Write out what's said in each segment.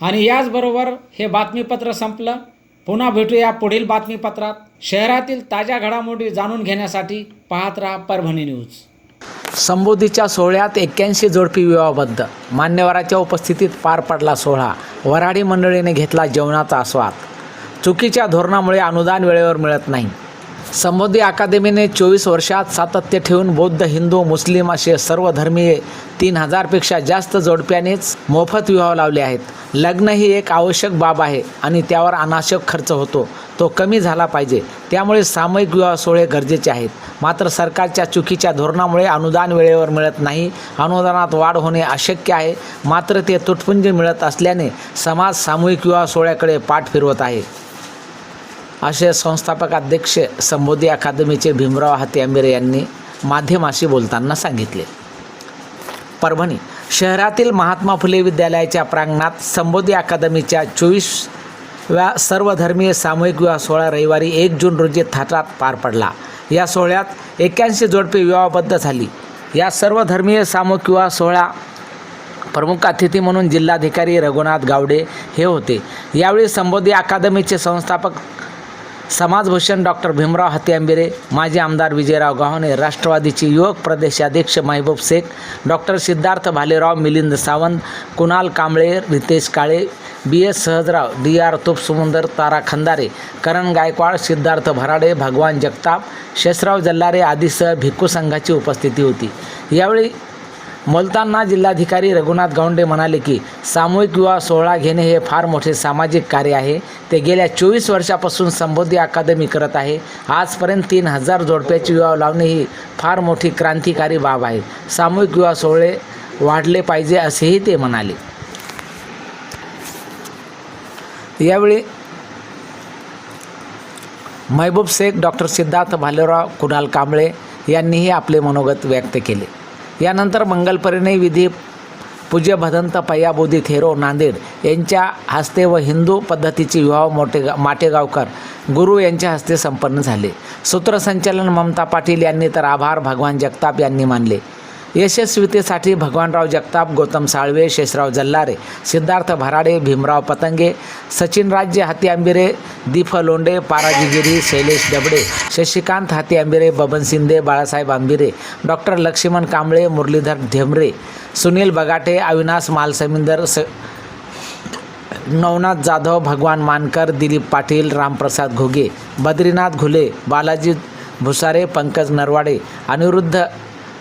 आणि याचबरोबर हे बातमीपत्र संपलं. पुन्हा भेटूया पुढील बातमीपत्रात. शहरातील ताज्या घडामोडी जाणून घेण्यासाठी पाहत राहा परभणी न्यूज. संबोधीच्या सोहळ्यात एक्क्याऐंशी जोडपी विवाहबद्ध. मान्यवराच्या उपस्थितीत पार पडला सोहळा. वऱ्हाडी मंडळीने घेतला जेवणाचा आस्वाद. चुकीच्या धोरणामुळे अनुदान वेळेवर मिळत नाही. संबोधी अकादमीने चोवीस वर्षात सातत्य ठेवून बौद्ध हिंदू मुस्लिम असे सर्व धर्मीय तीन हजारपेक्षा जास्त जोडप्यानेच मोफत विवाह लावले आहेत. लग्न ही एक आवश्यक बाब आहे आणि त्यावर अनावश्यक खर्च होतो. तो कमी झाला पाहिजे. त्यामुळे सामूहिक विवाह सोहळे गरजेचे आहेत. मात्र सरकारच्या चुकीच्या धोरणामुळे अनुदान वेळेवर मिळत नाही. अनुदानात वाढ होणे अशक्य आहे. मात्र ते तुटपुंजी मिळत असल्याने समाज सामूहिक विवाह सोहळ्याकडे पाठ फिरवत आहे. असे संस्थापक अध्यक्ष संबोधी अकादमीचे भीमराव हाती आंबेरे यांनी माध्यमाशी बोलताना सांगितले. परभणी शहरातील महात्मा फुले विद्यालयाच्या प्रांगणात संबोधी अकादमीच्या चोवीसव्या सर्वधर्मीय सामूहिक विवाह सोहळा रविवारी एक जून रोजी थाटात पार पडला. या सोहळ्यात एक्क्याऐंशी जोडपे विवाहबद्ध झाली. या सर्वधर्मीय सामूहिक विवाह सोहळा प्रमुख अतिथी म्हणून जिल्हाधिकारी रघुनाथ गावडे हे होते. यावेळी संबोधी अकादमीचे संस्थापक समाजभूषण डॉक्टर भीमराव हत्यांबिरे माजी आमदार विजयराव गव्हाणे राष्ट्रवादीचे युवक प्रदेशाध्यक्ष Mehboob Shaikh doctor Siddharth Bhalerao Milind Sawant Kunal Kamble Ritesh Kale B S Sahajrao D R Tupsundar Tara Khandare Karan Gaikwad Siddharth Bharade Bhagwan Jagtap Sheshrao जल्लारे आदीसह भिक्खू संघाची उपस्थिती होती. यावेळी बोलताना जिल्हाधिकारी रघुनाथ गावंडे म्हणाले की सामूहिक विवाह सोहळा घेणे हे फार मोठे सामाजिक कार्य आहे. ते गेल्या चोवीस वर्षापासून संबोधी अकादमी करत आहे. आजपर्यंत तीन हजार जोडप्याची विवाह लावणे ही फार मोठी क्रांतिकारी बाब आहे. सामूहिक विवाह सोहळे वाढले पाहिजे असेही ते म्हणाले. यावेळी महबूब शेख डॉक्टर सिद्धार्थ भालेराव कुणाल कांबळे यांनीही आपले मनोगत व्यक्त केले. यानंतर मंगलपरिणय विधी पूज्य भदंत पय्याबोधी थेरो नांदेड यांच्या हस्ते व हिंदू पद्धतीचे विवाह मोठे माटेगावकर गुरु यांच्या हस्ते संपन्न झाले. सूत्रसंचालन ममता पाटील यांनी तर आभार भगवान जगताप यांनी मानले. यशस्वीतेसाठी भगवानराव जगताप गौतम साळवे शेषराव जल्लारे सिद्धार्थ भराडे भीमराव पतंगे सचिन राज्य हाती आंबिरे दीप लोंडे पाराजीगिरी शैलेश डबडे शशिकांत हाती आंबिरे बबन शिंदे बाळासाहेब आंबिरे डॉक्टर लक्ष्मण कांबळे मुरलीधर ढेमरे सुनील बगाटे अविनाश मालसमिंदर स नवनाथ जाधव भगवान मानकर दिलीप पाटील रामप्रसाद घोगे बद्रीनाथ घुले बालाजी भुसारे पंकज नरवाडे अनिरुद्ध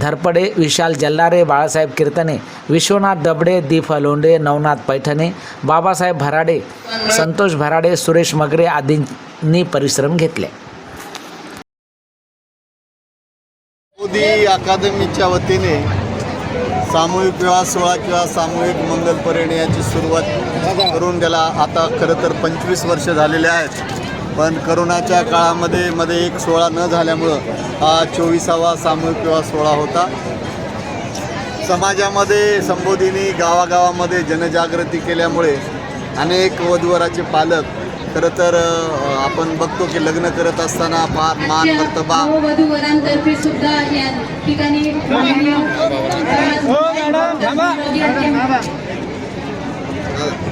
धरपडे विशाल जल्लारे बाळासाहेब कीर्तने विश्वनाथ दबडे दीप लोंडे नवनाथ पैठणे बाबासाहेब भराडे संतोष भराडे सुरेश मगरे आदींनी परिश्रम घेतले. मोदी अकादमीच्या वतीने सामूहिक विवाह सोहळा किंवा सामूहिक मंगल परिणय याची सुरुवात करून गेला आता खरं तर पंचवीस वर्ष झालेले आहेत. पण करोनाच्या काळामध्ये मध्ये एक सोहळा न झाल्यामुळं हा चोवीसावा सामूहिक विवाह सोहळा होता. समाजामध्ये संबोधीनी गावागावामध्ये जनजागृती केल्यामुळे अनेक वधूवराचे पालक खरं तर आपण बघतो की लग्न करत असताना फार मान या ठिकाणी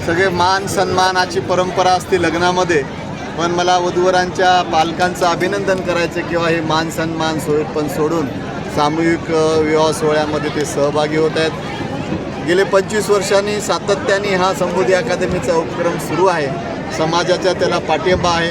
सगळे मान सन्मानाची परंपरा असते लग्नामध्ये. पण मला वधूवरांच्या पालकांचं अभिनंदन करायचं किंवा हे मान सन्मान सोय पण सोडून सामूहिक विवाह सोहळ्यामध्ये ते सहभागी होत आहेत. गेले पंचवीस वर्षांनी सातत्याने हा संबोधी अकादमीचा उपक्रम सुरू आहे. समाजाचा त्याला पाठिंबा आहे.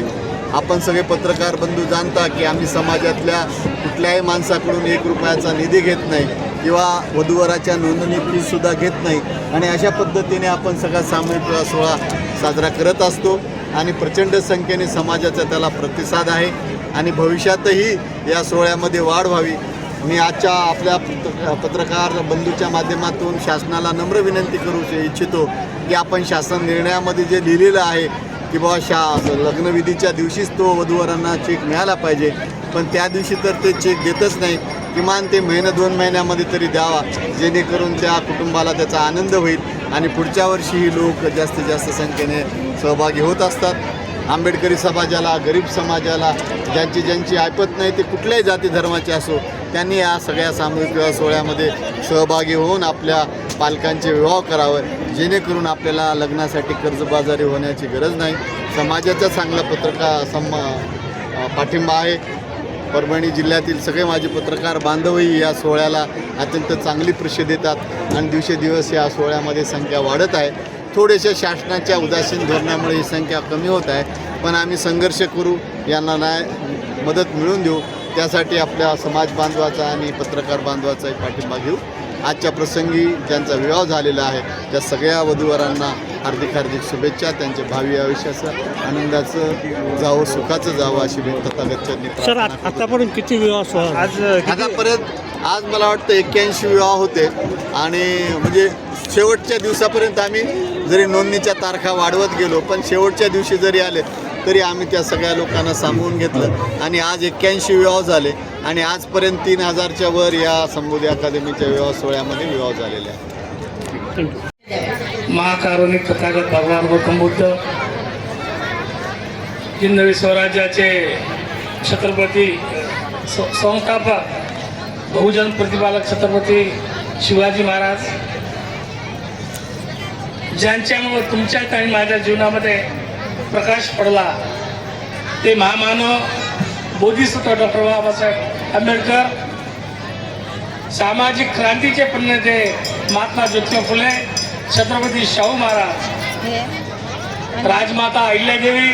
आपण सगळे पत्रकार बंधू जाणता की आम्ही समाजातल्या कुठल्याही माणसाकडून एक रुपयाचा निधी घेत नाही. किंवा वधूवराच्या नोंदणी फीसुद्धा घेत नाही. आणि अशा पद्धतीने आपण सगळा सामूहिक विवाह सोहळा साजरा करत असतो. आणि प्रचंड संख्येने समाजाचा त्याला प्रतिसाद आहे. आणि भविष्यातही या सोहळ्यामध्ये वाढ व्हावी. मी आजच्या आपल्या पत्र- पत्रकार बंधूच्या माध्यमातून शासनाला नम्र विनंती करू इच्छितो की आपण शासन निर्णयामध्ये जे लिहिलेलं आहे की बाबा शा लग्नविधीच्या दिवशीच तो वधूवरांना चेक मिळाला पाहिजे. पण त्या दिवशी तर ते चेक देतच नाही. किमान ते महिना दोन महिन्यामध्ये तरी द्यावा. जेणेकरून त्या कुटुंबाला त्याचा आनंद होईल आणि पुढच्या वर्षीही लोक जास्तीत जास्त संख्येने सहभागी होत असतात. आंबेडकरी समाजाला गरीब समाजाला ज्यांची ज्यांची ऐपत नाही ते कुठल्याही जाती धर्माचे असो त्यांनी या सगळ्या सामूहिक सोहळ्यामध्ये सहभागी होऊन आपल्या पालकांचे विवाह करावं जेणेकरून आपल्याला लग्नासाठी कर्जबाजारी होण्याची गरज नाही. समाजाचा चांगला पत्रकार सम पाठिंबा आहे. परभणी जिल्ह्यातील सगळे माझे पत्रकार बांधवही या सोहळ्याला अत्यंत चांगली प्रसिद्ध देतात आणि दिवसेदिवस या सोहळ्यामध्ये संख्या वाढत आहे. थोडेशा शासनाच्या उदासीन धोरणामुळे ही संख्या कमी होत आहे. पण आम्ही संघर्ष करू यांना न्याय मदत मिळवून देऊ. त्यासाठी आपल्या समाज बांधवाचा आणि पत्रकार बांधवाचाही पाठिंबा घेऊ. आजच्या प्रसंगी ज्यांचा विवाह झालेला आहे त्या सगळ्या वधूवरांना हार्दिक हार्दिक शुभेच्छा त्यांच्या भावी आयुष्याचं आनंदाचं जावं सुखाचं जावं अशी मी तथागतच्यांनी सर. आतापर्यंत किती विवाह सोहळा आज आतापर्यंत आज मला वाटतं एक्क्याऐंशी विवाह होते. आणि म्हणजे शेवटच्या दिवसापर्यंत आम्ही जरी नोंदणीच्या तारखा वाढवत गेलो पण शेवटच्या दिवशी जरी आले तरी आम्ही त्या सगळ्या लोकांना सामावून घेतलं. आणि आज एक्क्याऐंशी विवाह झाले. आणि आजपर्यंत तीन हजारच्या वर या संबोधी अकादमीच्या विवाह सोहळ्यामध्ये विवाह झालेले आहेत. महाकारुणिक तथागत भगवान गौतम बुद्ध हिंदवी स्वराज्याचे छत्रपती संस्थापक बहुजन प्रतिपालक छत्रपती शिवाजी महाराज ज्यांच्यामुळे तुमच्यात आणि माझ्या जीवनामध्ये प्रकाश पडला ते महामानव बोधिसत्व डॉक्टर बाबासाहेब आंबेडकर सामाजिक क्रांतीचे प्रणेते महात्मा ज्योतिबा फुले छत्रपती शाहू महाराज राजमाता अहिल्यादेवी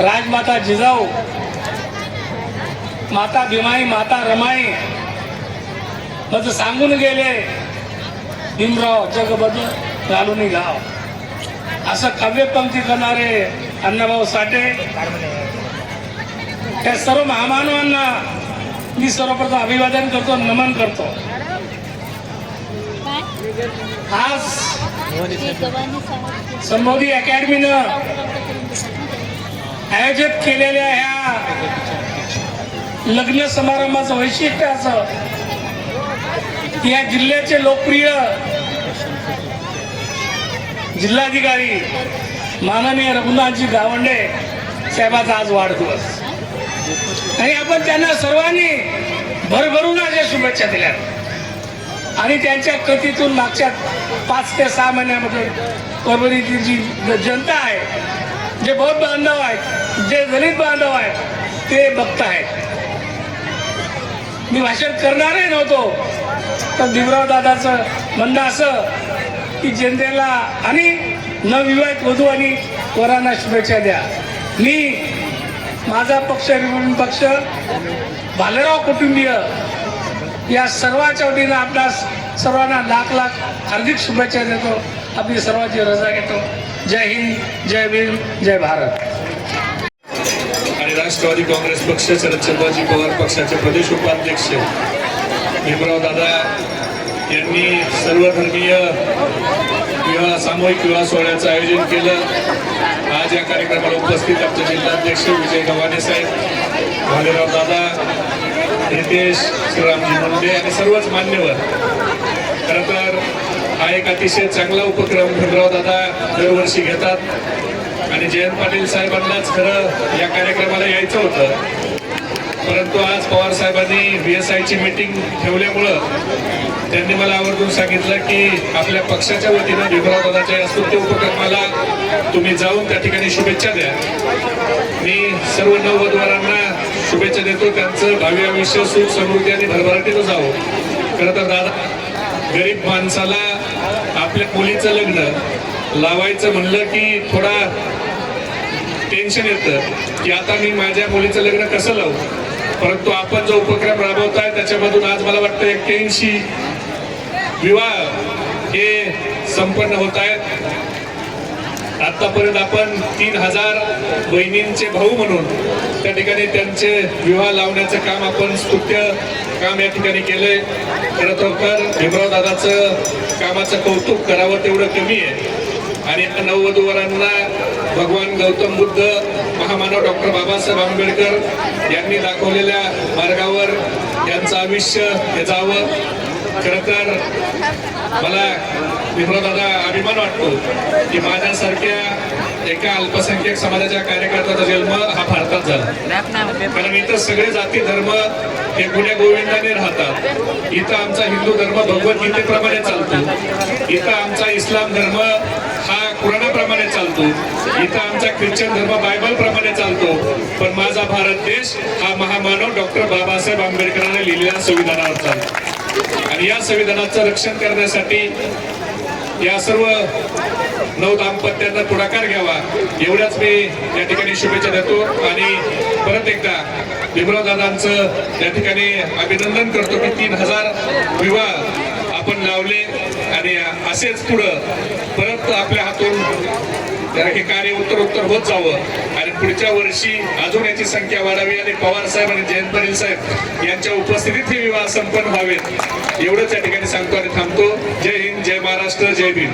राजमाता जिजाऊ माता भीमाई माता रमाई. मग सांगून गेले भीमराव जगबद घालून गाव असं काव्यपंक्ती करणारे अण्णाभाऊ साठे त्या सर्व महामानवांना मी सर्वप्रथम अभिवादन करतो नमन करतो. आज संबोधी अकॅडमीनं आयोजित केलेल्या ह्या लग्न समारंभाचं वैशिष्ट्य असं या जिल्ह्याचे लोकप्रिय जिल्हाधिकारी माननीय रघुनाथजी गावंडे साहेबाचा आज वाढदिवस. आणि आपण त्यांना सर्वांनी भरभरून अशा शुभेच्छा दिल्या आणि त्यांच्या कथेतून मागच्या पाच ते सहा महिन्यामध्ये परभणीची जी जनता आहे जे बौद्ध बांधव आहेत जे दलित बांधव आहेत ते बघत आहेत मी भाषण करणारही नव्हतो तर भीमराव दादाचं म्हणणं असं की जनतेला आणि नवविवाहित वधू आणि वरांना शुभेच्छा द्या. मी माझा पक्ष रिपब्लिकन पक्ष भालेराव कुटुंबीय या सर्वांच्या वतीनं आपल्या सर्वांना लाख लाख हार्दिक शुभेच्छा देतो. आपली सर्वांची रजा घेतो. जय हिंद जय भीम जय भारत. आणि राष्ट्रवादी काँग्रेस पक्ष शरदचंद्रजी पवार पक्षाचे प्रदेश उपाध्यक्ष. भीमराव दादा यांनी सर्वधर्मीय विवाह सामूहिक विवाह सोहळ्याचं आयोजन केलं. आज या कार्यक्रमाला उपस्थित आमचे जिल्हाध्यक्ष विजय गव्हाणे साहेब भालेराव दादा रितेश श्रीरामजी मुंडे आणि सर्वच मान्यवर. खरं तर हा एक अतिशय चांगला उपक्रम भीमराव दादा दरवर्षी घेतात. आणि जयंत पाटील साहेबांनाच खरं या कार्यक्रमाला यायचं होतं. परंतु आज पवार साहेबांनी बी एस आयची मीटिंग ठेवल्यामुळं त्यांनी मला आवर्जून सांगितलं की आपल्या पक्षाच्या वतीनं भीमराव दादाच्या या स्तुत्य उपक्रमाला तुम्ही जाऊन त्या ठिकाणी शुभेच्छा द्या. मी सर्व नववधवारांना शुभेच्छा देतो. त्यांचं भावी आयुष्य सुख समृद्धी आणि भरभराटीनं जावं. खरं तर दादा गरीब माणसाला आपल्या मुलीचं लग्न लावायचं म्हणलं की थोडा टेन्शन येतं. की आता मी माझ्या मुलीचं लग्न कसं लावू? परंतु आपण जो उपक्रम राबवत आहे त्याच्यामधून आज मला वाटतं एक्क्याऐंशी विवाह हे संपन्न होत आहेत. आतापर्यंत आपण तीन हजार बहिणींचे भाऊ म्हणून त्या ठिकाणी त्यांचे विवाह लावण्याचं काम आपण स्तुत्य काम या ठिकाणी केलंय. खरं तर भीमराव दादाचं कामाचं कौतुक करावं तेवढं कमी आहे. आणि नववधूवरांना भगवान गौतम बुद्ध महामानव डॉक्टर बाबासाहेब आंबेडकर यांनी दाखवलेल्या मार्गावर यांचं आयुष्य हे जावं. खरं तर मला दादा अभिमान वाटतो की माझ्यासारख्या एका अल्पसंख्याक समाजाच्या कार्यकर्त्याचा जन्म हा भारतात झाला. कारण इथं सगळे जाती धर्म हे गुण्या गोविंदाने राहतात. इथं आमचा हिंदू धर्म भगवद्गीतेप्रमाणे चालतो. इथं आमचा इस्लाम धर्म हा कुराणाप्रमाणे चालतो. इथं आमचा ख्रिश्चन धर्म बायबल प्रमाणे चालतो. पण माझा भारत देश हा महामानव डॉक्टर बाबासाहेब आंबेडकरांनी लिहिलेल्या संविधानावर चालतो. आणि या संविधानाचं रक्षण करण्यासाठी या सर्व नऊ दाम्पत्यांना पुढाकार घ्यावा. एवढ्याच मी या ठिकाणी शुभेच्छा देतो. आणि परत एकदा भीमराव दादांचं या ठिकाणी अभिनंदन करतो की तीन हजार विवाह आपण लावले आणि असेच पुढं परत आपल्या हातून हे कार्य उत्तर उत्तर होत जावं. पुढच्या वर्षी अजून याची संख्या वाढावी आणि पवार साहेब आणि जयंत पाटील साहेब यांच्या उपस्थितीत हे विवाह संपन्न व्हावेत. एवढंच या ठिकाणी सांगतो आणि थांबतो. जय हिंद जय महाराष्ट्र जय भीम.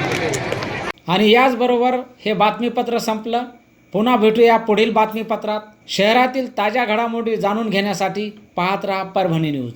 आणि याचबरोबर हे बातमीपत्र संपलं. पुन्हा भेटूया पुढील बातमीपत्रात. शहरातील ताज्या घडामोडी जाणून घेण्यासाठी पाहत राहा परभणी न्यूज.